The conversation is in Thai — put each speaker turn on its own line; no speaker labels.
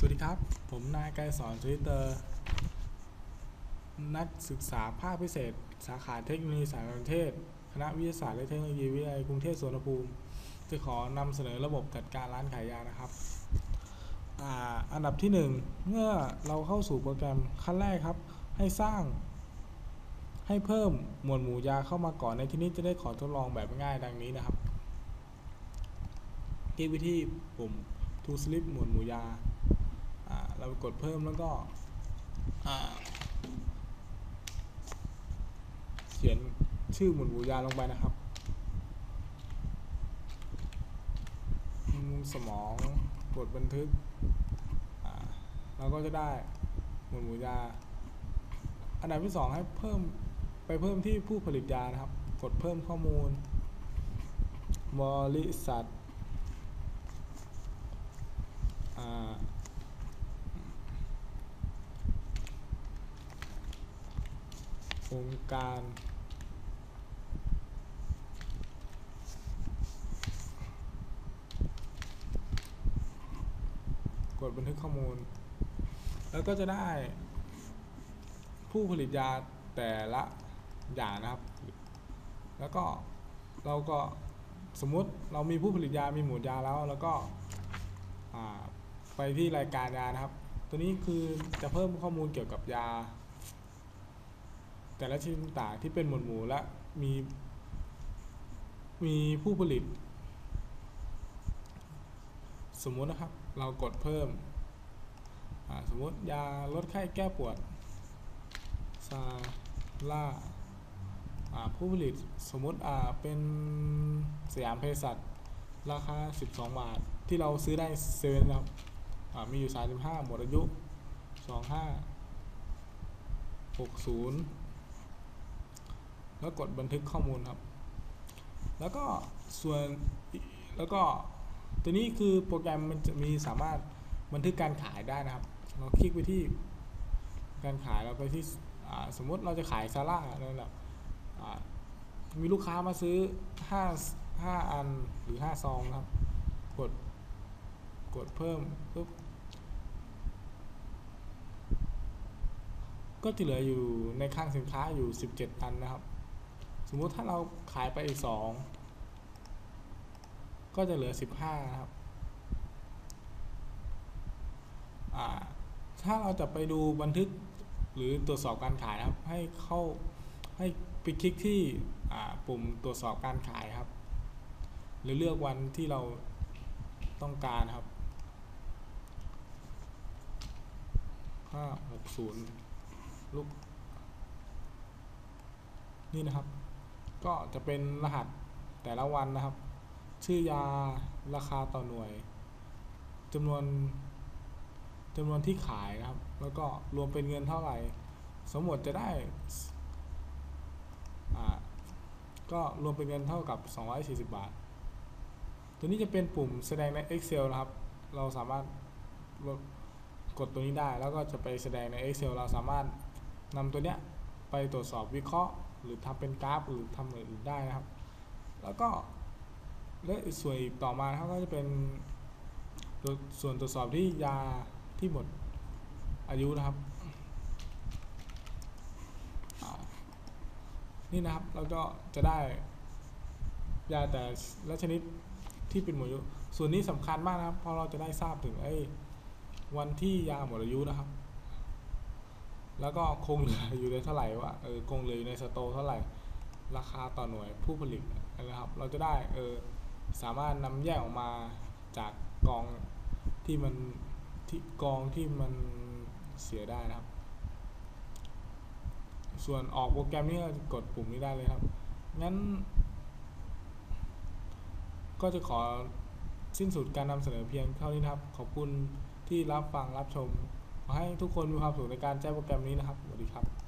สวัสดีครับ ผมนายไกรสอนทวิตเตอร์ นักศึกษาภาคพิเศษ สาขาเทคโนโลยีสารสนเทศ คณะวิทยาศาสตร์และเทคโนโลยีวิทยาลัยกรุงเทพสวนภูมิ จะขอนำเสนอระบบจัดการร้านขายยานะครับออันดับที่หนึ่งเมื่อเราเข้าสู่โปรแกรมขั้นแรกครับ ให้สร้าง ให้เพิ่มหมวดหมู่ยาเข้ามาก่อนในที่นี้จะได้ขอทดลองแบบง่ายดังนี้นะครับคลิกไปที่ปุ่ม to slip หมวดหมู่ยา เรากดเพิ่มแล้วก็เขียนชื่อหมุนหมูยาลงไปนะครับบำรุงสมองกดบันทึกเราก็จะได้หมุนหมูยา อันดับที่สองให้เพิ่มไปเพิ่มที่ผู้ผลิตยานะครับ กดเพิ่มข้อมูลบริษัท องค์การกดบันทึกข้อมูล แล้วก็จะได้ ผู้ผลิตยาแต่ละอย่างนะครับ แล้วก็เราก็สมมุติเรามีผู้ผลิตยามีหมวดยาแล้ว แล้วก็ไปที่รายการยานะครับ ตัวนี้คือจะเพิ่มข้อมูลเกี่ยวกับยา แต่ละชนิดต่างๆที่เป็นหมวดหมู่และมีมีผู้ผลิต สมมุตินะครับเรากดเพิ่ม สมมติยาลดไข้แก้ปวดซาล่าผู้ผลิตสมมติเป็นสยามเภสัชราคา 12 บาท ที่เราซื้อได้เซเว่นครับอ่ามีอยู่ 35 หมดอายุ 25 60 แล้วกดบันทึกข้อมูลครับ แล้วก็ส่วนแล้วก็ตัวนี้คือโปรแกรมมันจะมีสามารถบันทึกการขายได้นะครับ เราคลิกไปที่การขายเราไปที่สมมติเราจะขายซาร่านั่นแหละอ่ามีลูกค้ามาซื้อ5 5อันหรือ 5 ซองนะครับ กดกดเพิ่มปุ๊บก็จะเหลืออยู่ในคลังสินค้าอยู่ 17 อันนะครับ สมมุติถ้าเราขายไปอีก 2 ก็จะเหลือ 15 นะครับ ถ้าเราจะไปดูบันทึกหรือตรวจสอบการขายนะครับ ให้เข้าให้ไปคลิกที่ปุ่มตรวจสอบการขายครับ หรือเลือกวันที่เราต้องการครับ560ลูกนี่นะครับ ก็จะเป็นรหัสแต่ละวันนะครับ ชื่อยาราคาต่อหน่วยจำนวนจำนวนที่ขายนะครับ แล้วก็รวมเป็นเงินเท่าไหร่ สมมติจะได้ก็รวมเป็นเงินเท่ากับ 240 บาท ตัวนี้จะเป็นปุ่มแสดงใน Excel นะครับ เราสามารถกดตัวนี้ได้ แล้วก็จะไปแสดงใน Excel เราสามารถนำตัวเนี้ย ไปตรวจสอบวิเคราะห์ หรือทำเป็นกราฟหรือทำอื่นได้นะครับ แล้วก็และส่วนอีกต่อมาครับก็จะเป็นส่วนตรวจสอบที่ยาที่หมดอายุนะครับ นี่นะครับเราก็จะได้ยาแต่ละชนิดที่เป็นหมดอายุ ส่วนนี้สำคัญมากนะครับเพราะเราจะได้ทราบถึงไอ้วันที่ยาหมดอายุนะครับ แล้วก็คงเหลืออยู่ในเท่าไหร่ว่าเออคงเหลืออยู่ในสโตเท่าไหร่ ราคาต่อหน่วยผู้ผลิตนะครับ เราจะได้เออสามารถนำแยกออกมาจากกองที่มันที่กองที่มันเสียได้นะครับ ส่วนออกโปรแกรมนี้กดปุ่มนี้ได้เลยครับ งั้น ก็จะขอสิ้นสุดการนำเสนอเพียงเท่านี้ครับ ขอบคุณที่รับฟังรับชม ขอให้ทุกคนมีความสุขในการใช้โปรแกรมนี้นะครับ สวัสดีครับ